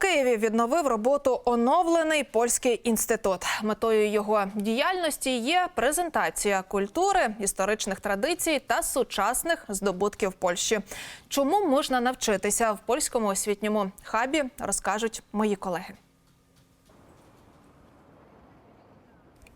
Києві відновив роботу оновлений польський інститут. Метою його діяльності є презентація культури, історичних традицій та сучасних здобутків Польщі. Чому можна навчитися в польському освітньому хабі, розкажуть мої колеги.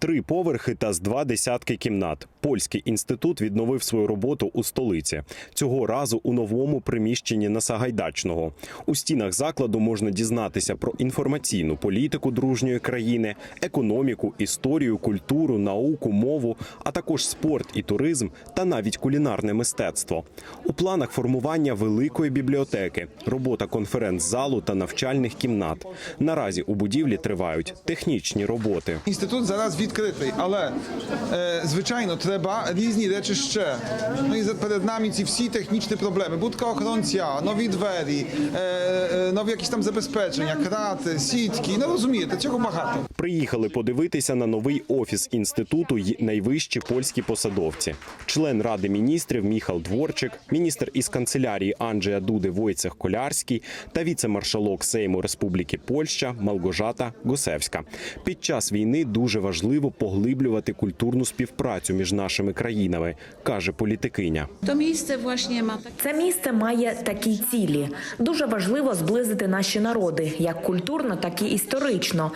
Три поверхи та з два десятки кімнат. Польський інститут відновив свою роботу у столиці. Цього разу у новому приміщенні на Сагайдачного. У стінах закладу можна дізнатися про інформаційну політику дружньої країни, економіку, історію, культуру, науку, мову, а також спорт і туризм та навіть кулінарне мистецтво. У планах формування великої бібліотеки, робота конференц-залу та навчальних кімнат. Наразі у будівлі тривають технічні роботи. Інститут зараз відкритий, але е, звичайно треба різні речі ще. Ну і перед нами ці всі технічні проблеми. Будка охоронця, нові двері, е, е, нові якісь там забезпечення, крати, сітки. Ну розумієте, цього багато. Приїхали подивитися на новий офіс інституту й найвищі польські посадовці. Член ради міністрів Міхал Дворчик, міністр із канцелярії Анджея Дуди Войцех Колярський та віце-маршалок Сейму Республіки Польща Малгожата Гусевська. Під час війни дуже важливо поглиблювати культурну співпрацю між нашими країнами, каже політикиня. То місце Це місце має такі цілі. Дуже важливо зблизити наші народи як культурно, так і історично.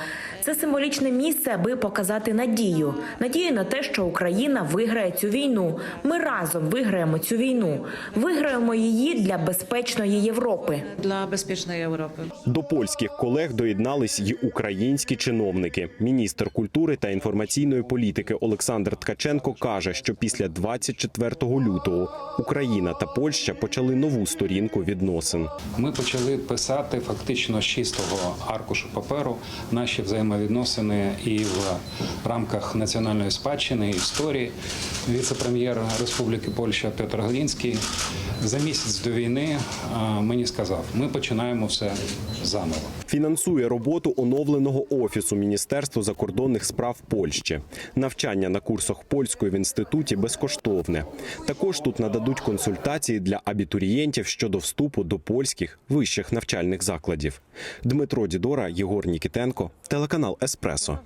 Це символічне місце, аби показати надію. Надію на те, що Україна виграє цю війну. Ми разом виграємо цю війну. Виграємо її для безпечної Європи. dla bezpiecznej Europy. До польських колег доєднались й українські чиновники. Міністр культури та інформаційної політики Олександр Ткаченко каже, що після 24 лютого Україна та Польща почали нову сторінку відносин. Ми почали писати фактично з чистого аркушу паперу наші взаємовідносини і в рамках національної спадщини історії. Віце-прем'єр Республіки Польща Петр Глінський за місяць до війни мені сказав: ми починаємо все заново. Фінансує роботу оновленого офісу Міністерства закордонних справ Польщі. Навчання на курсах польської в інституті безкоштовне. Також тут нададуть консультації для абітурієнтів щодо вступу до польських вищих навчальних закладів. Дмитро Дідора, Єгор Нікітенко, телеканал Еспресо.